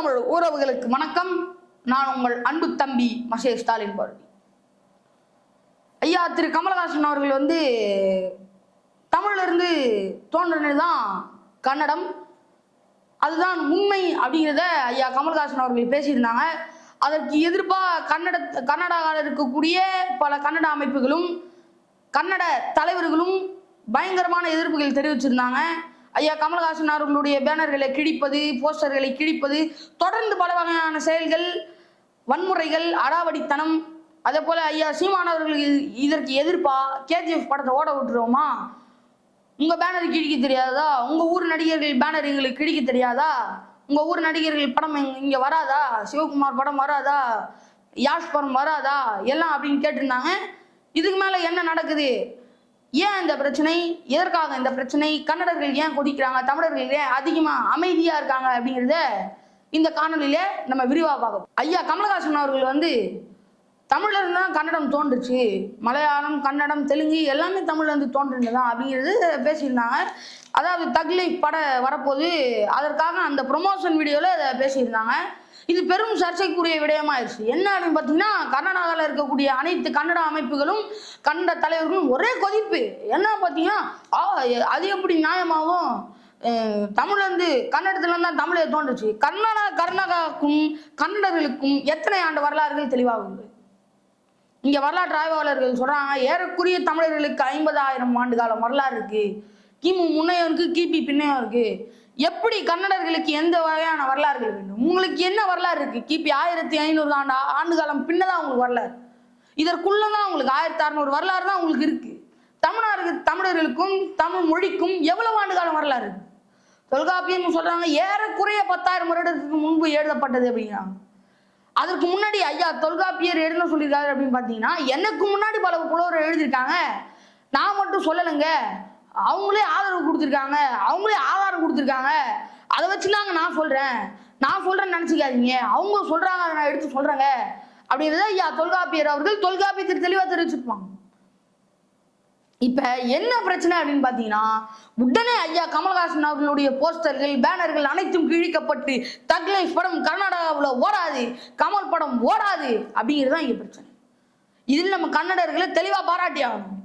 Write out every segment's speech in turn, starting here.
தமிழ் உறவுகளுக்கு வணக்கம். நான் உங்கள் அன்பு தம்பி மசே ஸ்டாலின் பாரதி ஐயா திரு கமலஹாசன் அவர்கள் வந்து தமிழ்ல இருந்து தோன்றினது தான் கன்னடம். அதுதான் உண்மை அப்படிங்கிறத ஐயா கமல்ஹாசன் அவர்கள் பேசியிருந்தாங்க. அதற்கு எதிர்ப்பாக கன்னட கன்னடாவில் இருக்கக்கூடிய பல கன்னட அமைப்புகளும் கன்னட தலைவர்களும் பயங்கரமான எதிர்ப்புகள் தெரிவிச்சிருந்தாங்க. ஐயா கமல்ஹாசன் அவர்களுடைய பேனர்களை கிழிப்பது போஸ்டர்களை கிழிப்பது தொடர்ந்து பல வகையான செயல்கள் வன்முறைகள் அடாவடித்தனம் அதே போல ஐயா சீமான் இதற்கு எதிர்ப்பா? கேஜிஎஃப் படத்தை ஓட விட்டுருவோமா? உங்க பேனர் கிழிக்க தெரியாதா? உங்க ஊர் நடிகர்கள் பேனர் எங்களுக்கு கிழிக்க தெரியாதா? உங்க ஊர் நடிகர்கள் படம் இங்கே இங்க வராதா? சிவகுமார் படம் வராதா? யாஷ் படம் வராதா? எல்லாம் அப்படின்னு கேட்டிருந்தாங்க. இதுக்கு மேல என்ன நடக்குது? ஏன் இந்த பிரச்சனை? எதற்காக இந்த பிரச்சனை? கன்னடர்கள் ஏன் கொதிக்கிறாங்க? தமிழர்கள் ஏன் அதிகமா அமைதியா இருக்காங்க அப்படிங்கிறத இந்த காணொலியில நம்ம விரிவா பார்க்கணும் ஐயா கமலஹாசன் அவர்கள் வந்து தமிழர் தான் கன்னடம் தோன்றுச்சு. மலையாளம் கன்னடம் தெலுங்கு எல்லாமே தமிழ்ல இருந்து தோன்றுனதுதான் அப்படிங்கிறது பேசியிருந்தாங்க. அதாவது தக்லீஃப் பட வரப்போது அதற்காக அந்த ப்ரொமோஷன் வீடியோவில் அதை பேசியிருந்தாங்க. இது பெரும் சர்ச்சைக்குரிய விடயமாயிருச்சு. என்ன அப்படின்னு பார்த்தீங்கன்னா கர்நாடகாவில் இருக்கக்கூடிய அனைத்து கன்னட அமைப்புகளும் கன்னட தலைவர்களும் ஒரே கொதிப்பு. என்ன பார்த்தீங்கன்னா ஆ அது எப்படி நியாயமாகும்? தமிழ்லேருந்து கன்னடத்துலேருந்து கன்னடத்துல தான் தமிழை தோன்றுச்சு. கர்நாடகா கர்நாடகாவுக்கும் கன்னடர்களுக்கும் எத்தனை ஆண்டு வரலாறுகள் தெளிவாகுது இங்கே வரலாற்று ஆய்வாளர்கள் சொல்கிறாங்க ஏறக்குரிய தமிழர்களுக்கு ஐம்பதாயிரம் ஆண்டு காலம் வரலாறு இருக்குது கிமு முன்னையும் இருக்குது கிபி பின்னையும் இருக்குது எப்படி கன்னடர்களுக்கு எந்த வகையான வரலாறுகள் வேண்டும்? உங்களுக்கு என்ன வரலாறு இருக்கு? கிபி ஆயிரத்தி ஐநூறு ஆண்டு ஆண்டு காலம் பின்னதான் உங்களுக்கு வரலாறு. இதற்குள்ளதான் உங்களுக்கு ஆயிரத்தி அறுநூறு வரலாறு தான் உங்களுக்கு இருக்கு. தமிழர்கள் தமிழர்களுக்கும் தமிழ் மொழிக்கும் எவ்வளவு ஆண்டு காலம் வரலாறு இருக்கு? தொல்காப்பியம் சொல்றாங்க ஏறக்குறைய பத்தாயிரம் வருடத்துக்கு முன்பு எழுதப்பட்டது அப்படிங்கிறாங்க அதற்கு முன்னாடி ஐயா தொல்காப்பியர் எழுத சொல்லியிருக்காரு அப்படின்னு பார்த்தீங்கன்னா எனக்கு முன்னாடி பல புலவர் எழுதியிருக்காங்க. நான் மட்டும் சொல்லலைங்க. அவங்களே ஆதரவு கொடுத்துருக்காங்க. அவங்களே ஆதாரம் கொடுத்துருக்காங்க. அதை வச்சு தாங்க நான் சொல்கிறேன் நான் சொல்கிறேன்னு நினச்சிக்காதீங்க. அவங்க சொல்கிறாங்க அதை நான் எடுத்து சொல்கிறேங்க அப்படின்றத ஐயா தொல்காப்பியர் அவர்கள் தொல்காப்பியத்தில் தெளிவாக தெரிவிச்சிருப்பாங்க. இப்ப என்ன பிரச்சனை அப்படின்னு பாத்தீங்கன்னா உடனே ஐயா கமல்ஹாசன் அவர்களுடைய போஸ்டர்கள் பேனர்கள் அனைத்தும் கிழிக்கப்பட்டு தக்லைஃப் படம் கர்நாடகாவில் ஓடாது கமல் படம் ஓடாது அப்படிங்கிறது தான் இங்க பிரச்சனை. இதில் நம்ம கன்னடர்களை தெளிவா பாராட்டி ஆகணும்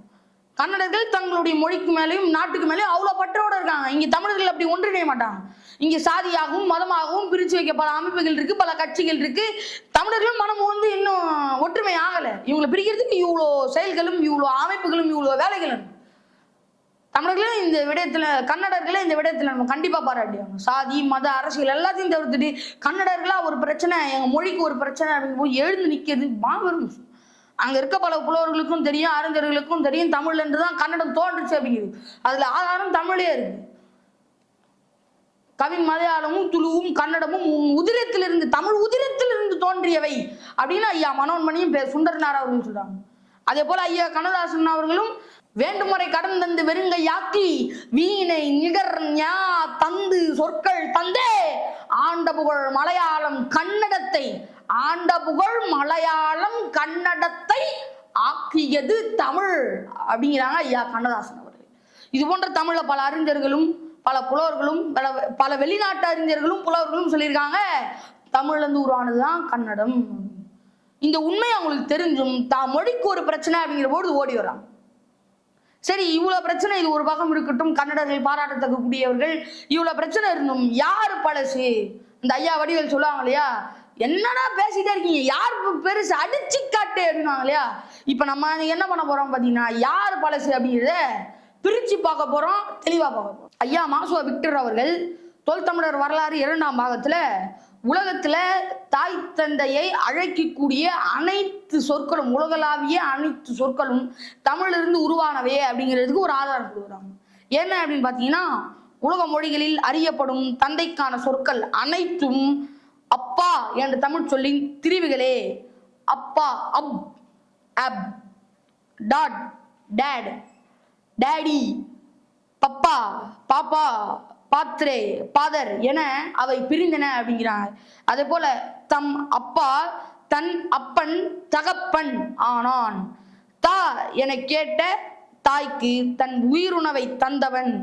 கன்னடர்கள் தங்களுடைய மொழிக்கு மேலேயும் நாட்டுக்கு மேலேயும் அவ்வளோ பற்றோடு இருக்காங்க. இங்கே தமிழர்கள் அப்படி ஒன்றிணைய மாட்டாங்க. இங்கே சாதியாகவும் மதமாகவும் பிரித்து வைக்க பல அமைப்புகள் இருக்குது பல கட்சிகள் இருக்குது தமிழர்களும் மனம் வந்து இன்னும் ஒற்றுமை ஆகலை. இவங்களை பிரிக்கிறதுக்கு இவ்வளோ செயல்களும் இவ்வளோ அமைப்புகளும் இவ்வளோ வேலைகளும். தமிழர்களும் இந்த விடயத்தில் கன்னடர்களே இந்த விடயத்தில் நம்ம கண்டிப்பாக பாராட்டியாங்க சாதி மத அரசியல் எல்லாத்தையும் தவிர்த்துட்டு கன்னடர்களாக ஒரு பிரச்சனை எங்கள் மொழிக்கு ஒரு பிரச்சனை அப்படின்னு போய் எழுந்து நிற்கிறது மாபெரும் விஷயம். அங்க இருக்க பல புலவர்களுக்கும் தெரியும் அறிஞர்களுக்கும் தெரியும் தமிழ் என்றுதான் தான் கன்னடம் தோன்றுச்சு அப்படிங்கிறது அதுல ஆதாரம் தமிழே இருக்கு. கவின் மலையாளமும் துளுவும் கன்னடமும் உதிரத்திலிருந்து தமிழ் உதிரத்திலிருந்து தோன்றியவை அப்படின்னு ஐயா மனோன்மணியும் சுந்தரனார் அவர்கள் சொல்றாங்க. அதே போல ஐயா கண்ணதாசன் அவர்களும் வேண்டுமுறை கடன் தந்து வெறுங்கை யாக்கி வீணை நிகர் ஞா தந்து சொற்கள் தந்தே ஆண்ட புகழ் மலையாளம் கன்னடத்தை ஆண்ட புகழ் மலையாளம் கன்னடத்தை ஆக்கியது தமிழ் அப்படிங்கிறாங்க ஐயா கண்ணதாசன் அவர்கள். இது போன்ற தமிழில் பல அறிஞர்களும் பல புலவர்களும் பல பல வெளிநாட்டு அறிஞர்களும் புலவர்களும் சொல்லியிருக்காங்க. தமிழ்லேருந்து உருவானதுதான் கன்னடம். இந்த உண்மை அவங்களுக்கு தெரிஞ்சும் தான் மொழிக்கு ஒரு பிரச்சனை அப்படிங்கிற போது ஓடி வராங்க. சரி இவ்வளவு பிரச்சனை இது ஒரு பக்கம் இருக்கட்டும் கன்னடர்கள் பாராட்டத்தக்க கூடியவர்கள் இவ்வளவு பிரச்சனை இருந்தும் யார் பழசு? இந்த ஐயா வடிவேல் சொல்லுவாங்க இல்லையா? என்னடா பேசிட்டே இருக்கீங்க? யார் பெருசு அடிச்சு காட்டு அப்படின்னாங்க இல்லையா இப்ப நம்ம என்ன பண்ண போறோம் பாத்தீங்கன்னா யார் பழசு அப்படிங்கிறத பிரிச்சு பார்க்க போறோம் தெளிவா பார்க்க போறோம். ஐயா மாசுவா விக்டர் அவர்கள் தொல் தமிழர் வரலாறு இரண்டாம் பாகத்துல உலகத்துல தாய் தந்தையை அழைக்கக்கூடிய அனைத்து சொற்களும் உலகளாவிய அனைத்து சொற்களும் தமிழிலிருந்து உருவானவே அப்படிங்கிறதுக்கு ஒரு ஆதாரம் கொடுக்குறாங்க என்ன அப்படின்னு பார்த்தீங்கன்னா உலக மொழிகளில் அறியப்படும் தந்தைக்கான சொற்கள் அனைத்தும் அப்பா என்ற தமிழ் சொல்லின் திரிவுகளே. அப்பா அப் அப் டாட் டேட் டேடி பப்பா பாப்பா பாத்ரே பாதர் என அவை பிரிந்தன அப்படிங்கிறாங்க அதே போல தம் அப்பா தன் அப்பன் தகப்பன் ஆனான். தா என கேட்ட தாய்க்கு தன் உயிருணவை தந்தவன்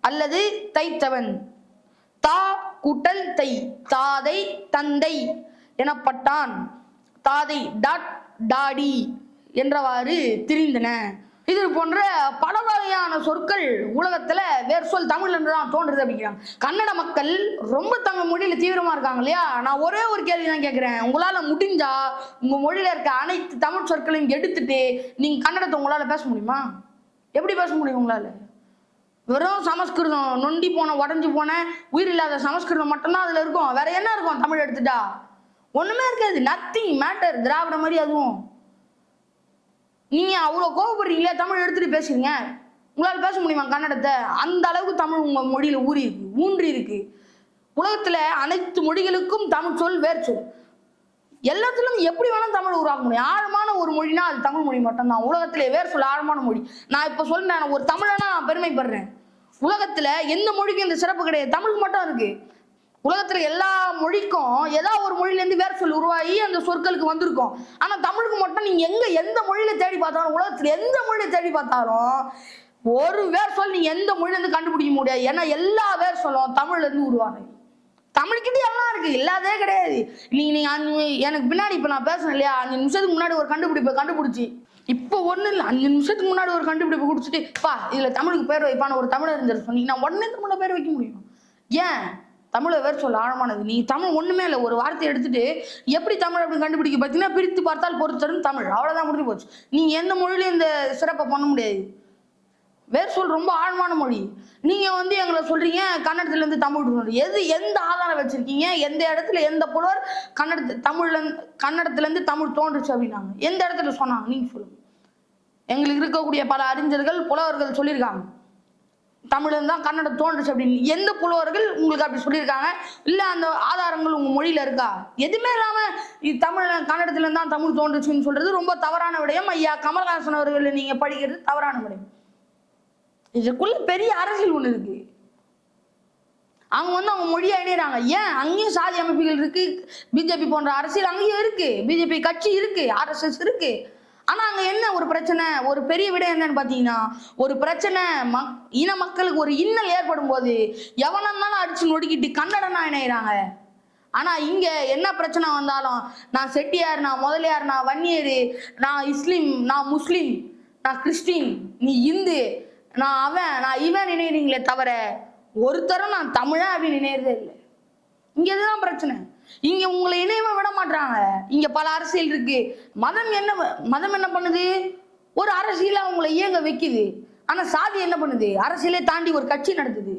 அல்லது தைத்தவன். தா கூட்டல் தை தாதை தந்தை எனப்பட்டான். தாதை டாட் டாடி என்றவாறு திரிந்தன. இது போன்ற பல வகையான சொற்கள் உலகத்துல வேறு சொல் தமிழ் என்று தான் தோன்றுது அப்படிங்கிறாங்க. கன்னட மக்கள் ரொம்ப தங்க மொழியில தீவிரமா இருக்காங்க இல்லையா? நான் ஒரே ஒரு கேள்வி தான் கேட்கிறேன் உங்களால முடிஞ்சா உங்க மொழியில இருக்க அனைத்து தமிழ் சொற்களையும் எடுத்துட்டு நீங்க கன்னடத்தை உங்களால பேச முடியுமா? எப்படி பேச முடியும் உங்களால? வெறும் சமஸ்கிருதம் நொண்டி போன உடஞ்சி போன உயிர் இல்லாத சமஸ்கிருதம் மட்டும்தான் அதுல இருக்கும். வேற என்ன இருக்கும் தமிழ் எடுத்துட்டா? ஒண்ணுமே இருக்காது. நத்திங் மேட்டர் திராவிட மாதிரி அதுவும். நீங்க அவ்வளவு கோவப்படுறீங்களே தமிழ் எடுத்துட்டு பேசுறீங்க. உங்களால் பேச முடியுமா கன்னடத்தை? அந்த அளவுக்கு தமிழ் உங்க மொழியில ஊறி இருக்கு ஊன்றி இருக்கு. உலகத்துல அனைத்து மொழிகளுக்கும் தமிழ் சொல் வேர் சொல் எல்லாத்துலயும் எப்படி வேணாலும் தமிழ் உருவாக்க முடியும். ஆழமான ஒரு மொழினா அது தமிழ் மொழி மட்டும்தான். உலகத்திலே வேறு சொல்ல ஆழமான மொழி. நான் இப்போ சொல்றேன் ஒரு தமிழனா நான் பெருமைப்படுறேன். உலகத்துல எந்த மொழிக்கும் இந்த சிறப்பு கிடையாது. தமிழுக்கு மட்டும் இருக்கு. உலகத்துல எல்லா மொழிக்கும் ஏதாவது ஒரு மொழியிலேருந்து வேற சொல் உருவாகி அந்த சொற்களுக்கு வந்திருக்கும். ஆனா தமிழுக்கு மட்டும் நீங்க எங்க எந்த மொழியில தேடி பார்த்தாலும் உலகத்துல எந்த மொழியில தேடி பார்த்தாலும் ஒரு வேர் சொல் நீங்க எந்த மொழியிலிருந்து கண்டுபிடிக்க முடியாது. ஏன்னா எல்லா வேர் சொல்லும் தமிழ்ல இருந்து உருவானது தமிழ்கிட்ட எல்லாம் இருக்கு. இல்லாதே கிடையாது. நீங்க நீங்க அஞ்சு எனக்கு பின்னாடி இப்ப நான் பேசுறேன் இல்லையா? அஞ்சு நிமிஷத்துக்கு முன்னாடி ஒரு கண்டுபிடிப்பை கண்டுபிடிச்சி. இப்போ ஒண்ணு இல்லை. அஞ்சு நிமிஷத்துக்கு முன்னாடி ஒரு கண்டுபிடிப்பை குடிச்சிட்டு பா இதுல தமிழுக்கு பேர் வைப்பான ஒரு தமிழறிஞர் சொன்னீங்கன்னா உடனே தமிழ பேர் வைக்க முடியும். ஏன்? தமிழை வேறு சொல்ல ஆழமானது. நீ தமிழ் ஒண்ணுமே இல்லை. ஒரு வார்த்தையை எடுத்துட்டு எப்படி தமிழ் அப்படின்னு கண்டுபிடிக்க? பார்த்தீங்கன்னா பிரித்து பார்த்தால் பொறுத்தரும் தமிழ். அவ்வளவுதான் முடிஞ்சு போச்சு. நீங்கள் எந்த மொழியிலும் இந்த சிறப்பை பண்ண முடியாது. வேறு சொல் ரொம்ப ஆழமான மொழி. நீங்கள் வந்து எங்களை சொல்கிறீங்க கன்னடத்துலேருந்து தமிழ் சொல்கிறீங்க எது எந்த ஆதாரம் வச்சுருக்கீங்க? எந்த இடத்துல எந்த புலவர் கன்னடத்து தமிழ்ல கன்னடத்துலேருந்து தமிழ் தோன்றுச்சு அப்படின்னாங்க. எந்த இடத்துல சொன்னாங்க? நீங்கள் சொல்லுங்க. எங்களுக்கு இருக்கக்கூடிய பல அறிஞர்கள் புலவர்கள் சொல்லியிருக்காங்க. தமிழ்ல தான் கன்னடம் தோன்றுச்சு அப்படின்னு. எந்த புலவர்கள் உங்களுக்கு அப்படி சொல்லியிருக்காங்க? இல்லை அந்த ஆதாரங்கள் உங்கள் மொழியில் இருக்கா? எதுவுமே இல்லாமல் இது தமிழ் கன்னடத்துலேருந்து தான் தமிழ் தோன்றுச்சுன்னு சொல்கிறது ரொம்ப தவறான விடயம். ஐயா கமல்ஹாசன் அவர்களை நீங்கள் படிக்கிறது தவறான விடயம். இதுக்குள்ள பெரிய அரசியல் ஒண்ணு இருக்கு. அவங்க வந்து அவங்க மொழியை அடையிறாங்க ஏன்? அங்கேயும் சாதி அமைப்புகள் இருக்கு. பிஜேபி போன்ற அரசியல் அங்கேயும் இருக்கு. பிஜேபி கட்சி இருக்கு. ஆர்எஸ்எஸ் இருக்கு. ஆனா அங்க என்ன ஒரு பிரச்சனை? ஒரு பெரிய விட என்னன்னு பாத்தீங்கன்னா ஒரு பிரச்சனை மக் இன மக்களுக்கு ஒரு இன்னல் ஏற்படும் போது எவனந்தாலும் அடிச்சு நொடுக்கிட்டு கன்னடனா இணையிறாங்க. ஆனா இங்க என்ன பிரச்சனை வந்தாலும் நான் செட்டியார் நான் முதலியார் நான் வன்னியர் நான் இஸ்லீம் நான் முஸ்லீம் நான் கிறிஸ்டின் நீ இந்து நான் அவன் நான் இவன் நினைறீங்களே தவிர ஒருத்தரும் நான் தமிழா அப்படின்னு நினைறதே இல்லை. இங்க இதுதான் பிரச்சனை. இங்க உங்களை இணையவே விட மாட்டாங்க இங்க பல அரசியல் இருக்கு. மதம் என்ன மதம் என்ன பண்ணுது? ஒரு அரசியல உங்களை இயங்க வைக்குது. ஆனா சாதி என்ன பண்ணுது? அரசியலே தாண்டி ஒரு கட்சி நடத்துது.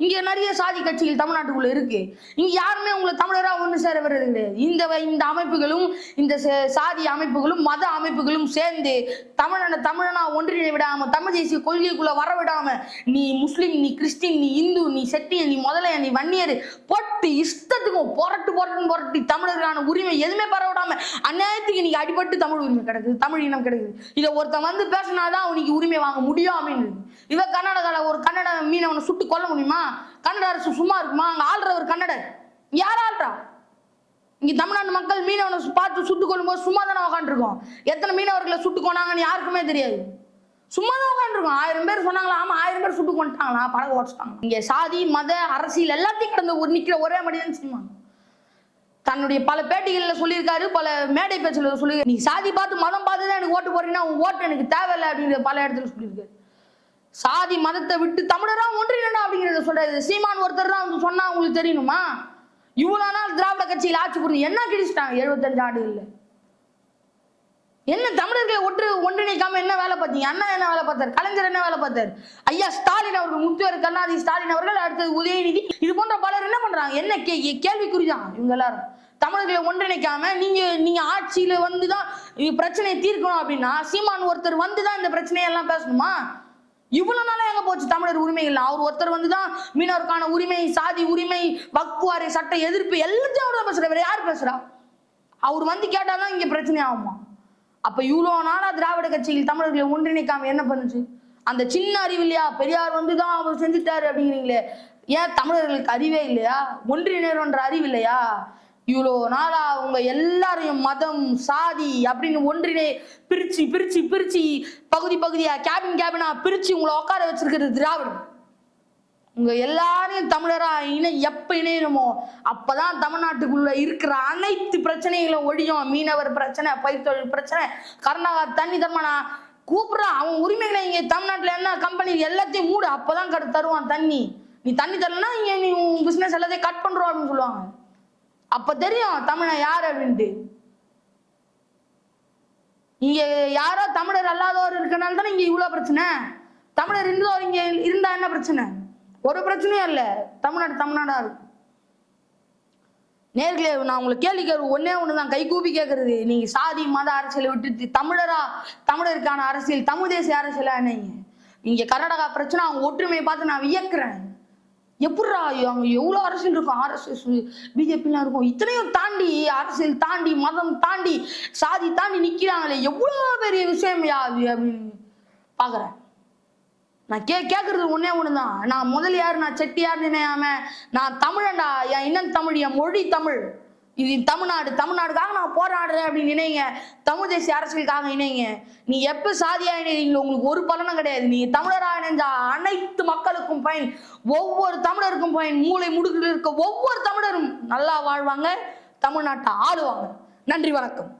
இங்க நிறைய சாதி கட்சிகள் தமிழ்நாட்டுக்குள்ள இருக்கு. இங்க யாருமே உங்களை தமிழரா ஒன்று சேர வர்றது கிடையாது. இந்த இந்த அமைப்புகளும் இந்த ச- சாதி அமைப்புகளும் மத அமைப்புகளும் சேர்ந்து தமிழனை தமிழனா ஒன்றிணை விடாம தமிழ் தேசிய கொள்கைக்குள்ள வர விடாம நீ முஸ்லீம் நீ கிறிஸ்டின் நீ இந்து நீ செட்டியன் நீ முதலைய நீ வன்னியர் பொட்டு இஷ்டத்துக்கும் புரட்டு புரட்டுன்னு புரட்டி தமிழருக்கான உரிமை எதுவுமே பரவ விடாம அந்நேரத்துக்கு இன்னைக்கு அடிபட்டு தமிழ் உரிமை கிடைக்குது தமிழ் இனம் கிடைக்குது. இதை ஒருத்தன் வந்து பேசினாதான் அவனுக்கு உரிமை வாங்க முடியும் அப்படின்னு. இவன் கர்நாடகால ஒரு கன்னட மீனவனை சுட்டு கொல்ல முடியுமா? கன்னட அரசு சும்மா இருக்குமா? அங்க ஆள்றவர் கன்னடர். யார் ஆள்றா? இங்க தமிழ்நாடு மக்கள் மீனவனை சு- பார்த்து சுட்டு கொள்ளும்போது சும்மா தானே உக்காண்டிருக்கோம் எத்தனை மீனவர்களை சுட்டு கொண்டாங்கன்னு யாருக்குமே தெரியாது. சும்மா தான் உட்காந்துருக்கோம் ஆயிரம் பேர் சொன்னாங்களா? ஆமா ஆயிரம் பேர் சுட்டு கொண்டுட்டாங்களா? பழக ஓடிச்சிட்டாங்க இங்க சாதி மத அரசியல் எல்லாத்தையும் கடந்த ஒரு நிக்கிற ஒரே மனிதன் சினிமா தன்னுடைய பல பேட்டிகள்ல சொல்லியிருக்காரு பல மேடை பேச்சுல சொல்லியிருக்காரு. நீ சாதி பார்த்து மதம் பார்த்து தான் எனக்கு ஓட்டு போறீங்கன்னா உன் ஓட்டு எனக்கு தேவையில்லை அப்படிங்கிற பல இடத்துல சொல்லியிருக்காரு. சாதி மதத்தை விட்டு தமிழரா ஒன்றினா அப்படிங்கிறத சொல்றாரு. சீமான் ஒருத்தர் தான் வந்து சொன்னா உங்களுக்கு தெரியணுமா இவ்வளவு நாள் திராவிட கட்சியில் ஆட்சி புரிஞ்சு என்ன கிழிச்சிட்டாங்க எழுபத்தஞ்சு ஆண்டுகள்ல? என்ன தமிழர்களை ஒன்று ஒன்றிணைக்காம என்ன வேலை பார்த்தீங்க? அண்ணா என்ன வேலை பார்த்தார்? கலைஞர் என்ன வேலை பார்த்தார்? ஐயா ஸ்டாலின் அவர்கள் முத்துவர் கருணாநிதி ஸ்டாலின் அவர்கள் அடுத்தது உதயநிதி இது போன்ற பலர் என்ன பண்றாங்க? என்ன கே கேள்விக்குறிதான் இவங்க எல்லாரும். தமிழர்களை ஒன்றிணைக்காம நீங்க நீங்க ஆட்சியில வந்துதான் பிரச்சனையை தீர்க்கணும் அப்படின்னா சீமான் ஒருத்தர் வந்துதான் இந்த பிரச்சனையெல்லாம் பேசணுமா? இவ்வளவு நாளா எங்க போச்சு தமிழர் உரிமைகள் அவர் ஒருத்தர் வந்துதான் மீனவருக்கான உரிமை சாதி உரிமை வக்குவாரி சட்ட எதிர்ப்பு எல்லாத்தையும் அவர் தான் பேசுறாரு. வேற யார் பேசுறா? அவர் வந்து கேட்டாதான் இங்க பிரச்சனை ஆகுமா? அப்ப இவ்வளவு நாளா திராவிட கட்சிகள் தமிழர்களை ஒன்றிணைக்காம என்ன பண்ணுச்சு? அந்த சின்ன அறிவு இல்லையா? பெரியார் வந்துதான் அவர் செஞ்சுட்டாரு அப்படிங்கிறீங்களே. ஏன் தமிழர்களுக்கு அறிவே இல்லையா? ஒன்றிணைன்ற அறிவு இல்லையா? இவ்வளோ நாளா அவங்க எல்லாரையும் மதம் சாதி அப்படின்னு ஒன்றினே பிரிச்சு பிரிச்சு பிரிச்சு பகுதி பகுதியா கேபின் கேபினா பிரிச்சு உங்களை உட்கார வச்சிருக்கிறது திராவிடம். உங்க எல்லாரையும் தமிழரா இணை எப்ப இணையணுமோ அப்பதான் தமிழ்நாட்டுக்குள்ள இருக்கிற அனைத்து பிரச்சனைகளும் ஒழியும். மீனவர் பிரச்சனை பயிர் தொழில் பிரச்சனை கர்நாடகா தண்ணி தர்மனா கூப்பிடுறான். அவன் உரிமைகளை இங்க தமிழ்நாட்டுல என்ன கம்பெனி எல்லாத்தையும் மூடு. அப்பதான் கடு தருவான் தண்ணி. நீ தண்ணி தரலன்னா இங்க நீ உன் பிசினஸ் எல்லாத்தையும் கட் பண்றோம் அப்படின்னு சொல்லுவாங்க. அப்ப தெரியும் தமிழன் யார் அப்படின்ட்டு. இங்க யாரோ தமிழர் அல்லாதவர் இருக்கனால தானே இங்க இவ்வளவு பிரச்சனை. தமிழர் இருந்தவர் இங்க இருந்தா என்ன பிரச்சனை? ஒரு பிரச்சனையும் இல்ல. தமிழ்நாடு தமிழ்நாடா இருக்கும் நேர்களே நான் உங்களுக்கு கேள்வி கேட்க ஒன்னே ஒண்ணுதான். தான் கூப்பி கேட்கறது. நீங்க சாதி மத அரசியலை விட்டுட்டு தமிழரா தமிழருக்கான அரசியல் தமிழ் தேசிய அரசியலா என்னங்க? இங்க கர்நாடகா பிரச்சனை அவங்க ஒற்றுமையை பார்த்து நான் வியக்கிறேன். எப்படிரா அவங்க எவ்வளோ அரசியல் இருக்கும்? ஆர்எஸ்எஸ் பிஜேபிலாம் இருக்கும். இத்தனையும் தாண்டி அரசியல் தாண்டி மதம் தாண்டி சாதி தாண்டி நிற்கிறாங்களே எவ்வளோ பெரிய விஷயம் யா அது அப்படின்னு பார்க்குறேன் நான் கே கேட்கறது ஒன்று தான் நான் முதல் யார் நான் செட்டியார் நினையாம நான் தமிழன்டா. என் இன்னும் தமிழ் என் மொழி தமிழ். இது தமிழ்நாடு தமிழ்நாடுக்காக நான் போராடுறேன் அப்படின்னு நினைங்க தமிழ் தேசிய அரசியலுக்காக இணைங்க. நீ எப்ப சாதியா இணைங்களோ உங்களுக்கு ஒரு பலனும் கிடையாது. நீ தமிழராக இணைஞ்சா அனைத்து மக்களுக்கும் பயன். ஒவ்வொரு தமிழருக்கும் பயன். மூளை முடுக்கில் இருக்க ஒவ்வொரு தமிழரும் நல்லா வாழ்வாங்க. தமிழ்நாட்டை ஆளுவாங்க. நன்றி வணக்கம்.